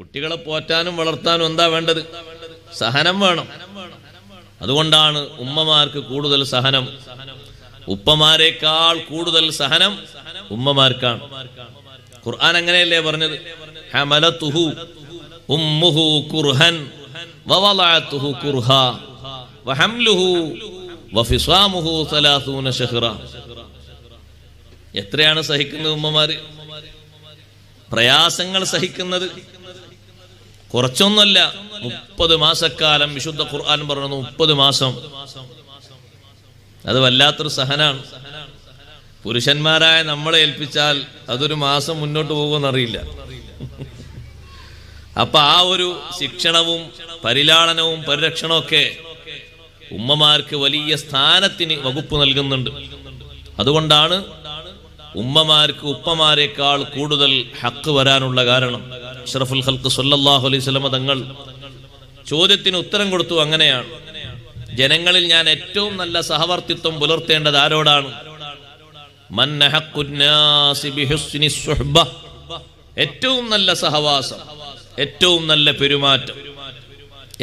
കുട്ടികളെ പോറ്റാനും വളർത്താനും എന്താ വേണ്ടത്? സഹനം വേണം. അതുകൊണ്ടാണ് ഉമ്മമാർക്ക് കൂടുതൽ സഹനം. ഉപ്പമാരെക്കാൾ കൂടുതൽ സഹനം ഉമ്മമാർക്കാണ്. ഖുർആൻ അങ്ങനെയല്ലേ പറഞ്ഞത്? ഹമലതുഹു ഉമ്മുഹു കുർഹൻ കുർഹ വഹംലുഹു വഫിസാമുഹു 30 ശഹ്റ. എത്രയാണ് സഹിക്കുന്നത് ഉമ്മമാര്? പ്രയാസങ്ങൾ സഹിക്കുന്നത് കുറച്ചൊന്നുമല്ല മുപ്പത് മാസക്കാലം വിശുദ്ധ ഖുർആൻ പറഞ്ഞു മുപ്പത് മാസം. അത് വല്ലാത്തൊരു സഹനാണ്. പുരുഷന്മാരായ നമ്മളെ ഏൽപ്പിച്ചാൽ അതൊരു മാസം മുന്നോട്ട് പോകുമെന്നറിയില്ല. അപ്പൊ ആ ഒരു ശിക്ഷണവും പരിലാളനവും പരിരക്ഷണവും ഒക്കെ ഉമ്മമാർക്ക് വലിയ സ്ഥാനത്തിന് വകുപ്പ് നൽകുന്നുണ്ട്. അതുകൊണ്ടാണ് ഉമ്മമാർക്ക് ഉപ്പമാരെക്കാൾ കൂടുതൽ ഹക്ക് വരാനുള്ള കാരണം. അഷ്റഫുൽ ഹൽക്ക് സല്ലല്ലാഹു അലൈഹി സ്വലമ തങ്ങൾ ചോദ്യത്തിന് ഉത്തരം കൊടുത്തു അങ്ങനെയാണ്. ജനങ്ങളിൽ ഞാൻ ഏറ്റവും നല്ല സഹവർത്തിത്വം പുലർത്തേണ്ടത് ആരോടാണ്? ഏറ്റവും നല്ല സഹവാസം ഏറ്റവും നല്ല പെരുമാറ്റം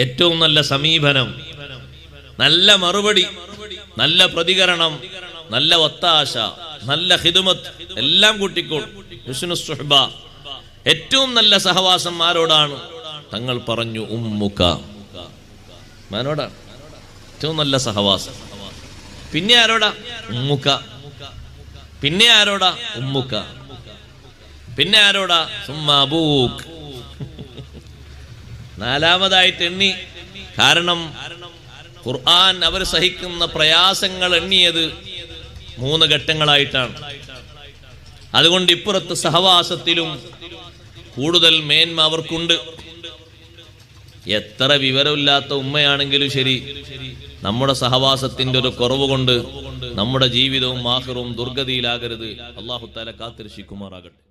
ഏറ്റവും നല്ല സമീപനം നല്ല മറുപടി നല്ല പ്രതികരണം നല്ല ഒത്താശ നല്ല ഹിദുമത്ത് എല്ലാം കൂട്ടിക്കോളും. ഏറ്റവും നല്ല സഹവാസം ആരോടാണ് തങ്ങൾ പറഞ്ഞു ഉമ്മുക്ക. മാനോടാണ്. ഏറ്റവും നല്ല സഹവാസം. പിന്നെ ആരോടാ? ഉമ്മുക്ക. പിന്നെ ആരോടാ? ഉമ്മുക്ക. പിന്നെ ആരോടാ? സുമ്മ അബൂക്ക് നാലാമതായിട്ട് എണ്ണി. കാരണം ഖുർആൻ അവർ സഹിക്കുന്ന പ്രയാസങ്ങൾ എണ്ണിയത് മൂന്ന് ഘട്ടങ്ങളായിട്ടാണ്. അതുകൊണ്ട് ഇപ്പുറത്ത് സഹവാസത്തിലും കൂടുതൽ മേന്മ അവർക്കുണ്ട്. എത്ര വിവരമില്ലാത്ത ഉമ്മയാണെങ്കിലും ശരി നമ്മുടെ സഹവാസത്തിന്റെ ഒരു കുറവ് കൊണ്ട് നമ്മുടെ ജീവിതവും മാഹറും ദുർഗതിയിലാകരുത്. അള്ളാഹു താല കാത്തിരക്ഷിക്കുമാറാകട്ടെ.